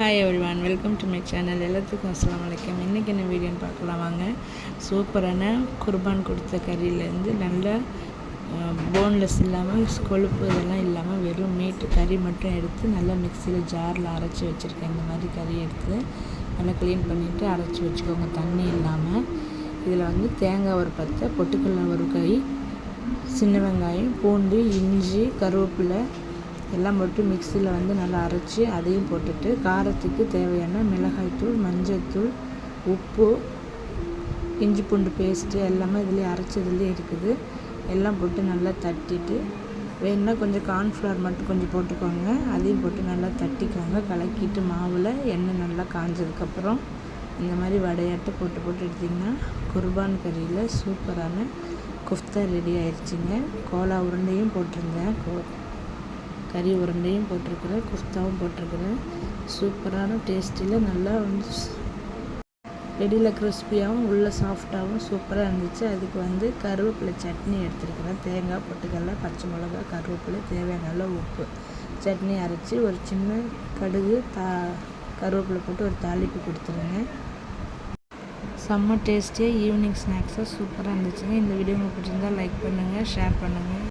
Hi everyone welcome to my channel எல்லாத்துக்கும் அஸ்லாம் வலைக்கம் இன்றைக்கி என்ன வீடியோன்னு பார்க்கலாம் வாங்க. சூப்பரான குர்பான் கொடுத்த கறியிலேருந்து நல்ல போன்லெஸ் இல்லாமல் கொழுப்பு இதெல்லாம் இல்லாமல் வெறும் மீட்டு கறி மட்டும் எடுத்து நல்லா மிக்சியில் ஜாரில் அரைச்சி வச்சுருக்கேன். இந்த மாதிரி கறி எடுத்து நல்லா க்ளீன் பண்ணிவிட்டு அரைச்சி வச்சுக்கோங்க. தண்ணி இல்லாமல் இதில் வந்து தேங்காய் ஒரு பத்தை பொட்டுக்கடலை ஒரு கை சின்ன வெங்காயம் பூண்டு இஞ்சி கருவேப்பிலை எல்லாம் போட்டு மிக்சியில் வந்து நல்லா அரைச்சி அதையும் போட்டுட்டு காரத்துக்கு தேவையான மிளகாய்த்தூள் மஞ்சள்தூள் உப்பு இஞ்சி பூண்டு பேஸ்ட்டு எல்லாமே இதுலேயே அரைச்சதுலேயே இருக்குது. எல்லாம் போட்டு நல்லா தட்டிட்டு வேணுன்னா கொஞ்சம் கார்ன்ஃப்ளவர் மட்டும் கொஞ்சம் போட்டுக்கோங்க. அதையும் போட்டு நல்லா தட்டிக்கோங்க. கலக்கிட்டு மாவில் எண்ணெய் நல்லா காஞ்சதுக்கப்புறம் இந்த மாதிரி வடையாட்டு போட்டு போட்டு எடுத்திங்கன்னா குர்பான் கறியில் சூப்பரான குஃப்தா ரெடி ஆயிடுச்சுங்க கோலா உருண்டையும் போட்டிருந்தேன். கோ கறி உருண்டையும் போட்டிருக்கிறேன் குஸ்தாவும் போட்டிருக்கிறேன். சூப்பரான டேஸ்டியில் நல்லா வந்து வெளியில் கிறிஸ்பியாகவும் உள்ளே சாஃப்டாகவும் சூப்பராக இருந்துச்சு. அதுக்கு வந்து கருவேப்பிலை சட்னி எடுத்துருக்கிறேன். தேங்காய் பொட்டுக்கடலை பச்சை மிளகா கருவேப்பிலை தேவையான உப்பு. சட்னி அரைச்சி ஒரு சின்ன கடுகு தா கருவேப்பிலை போட்டு ஒரு தாளிப்பு கொடுத்துருங்க. செம்ம டேஸ்டியாக ஈவினிங் ஸ்நாக்ஸாக சூப்பராக இருந்துச்சுங்க. இந்த வீடியோ உங்களுக்கு பிடிச்சிருந்தால் லைக் பண்ணுங்கள் ஷேர் பண்ணுங்கள்